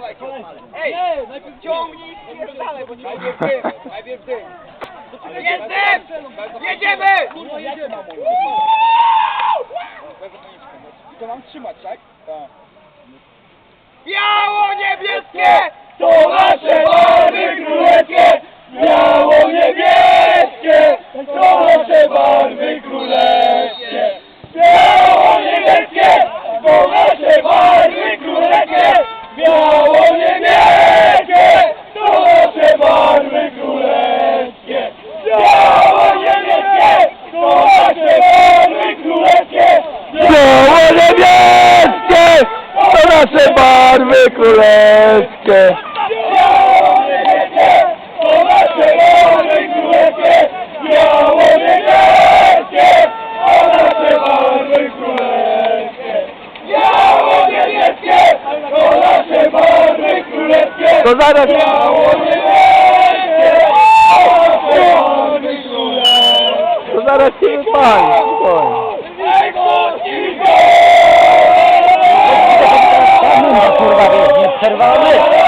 Dawaj, Ej, najpierw ciągnij i spierdalaj, bo najpierw ty, najpierw ty. Jestem! Jedziemy! jedziemy. To mam trzymać, tak? Tak. Biało-niebieskie! To nasze barwy królewskie! Biało-niebieskie! To nasze barwy królewskie! Biało-niebieskie! To nasze barwy królewskie! Biało-niebieskie! To nasze barwy królewskie! Biało-niebieskie! To nasze barwy królewskie! Biało-niebieskie! To nasze barwy królewskie! Biało-niebieskie! To nasze barwy królewskie! Biało-niebieskie! To nasze barwy królewskie! Biało-niebieskie! To nasze barwy królewskie! To zaraz... Biało-niebieskie! To nasze barwy królewskie! To zaraz się wypali, spokojnie. Quero falar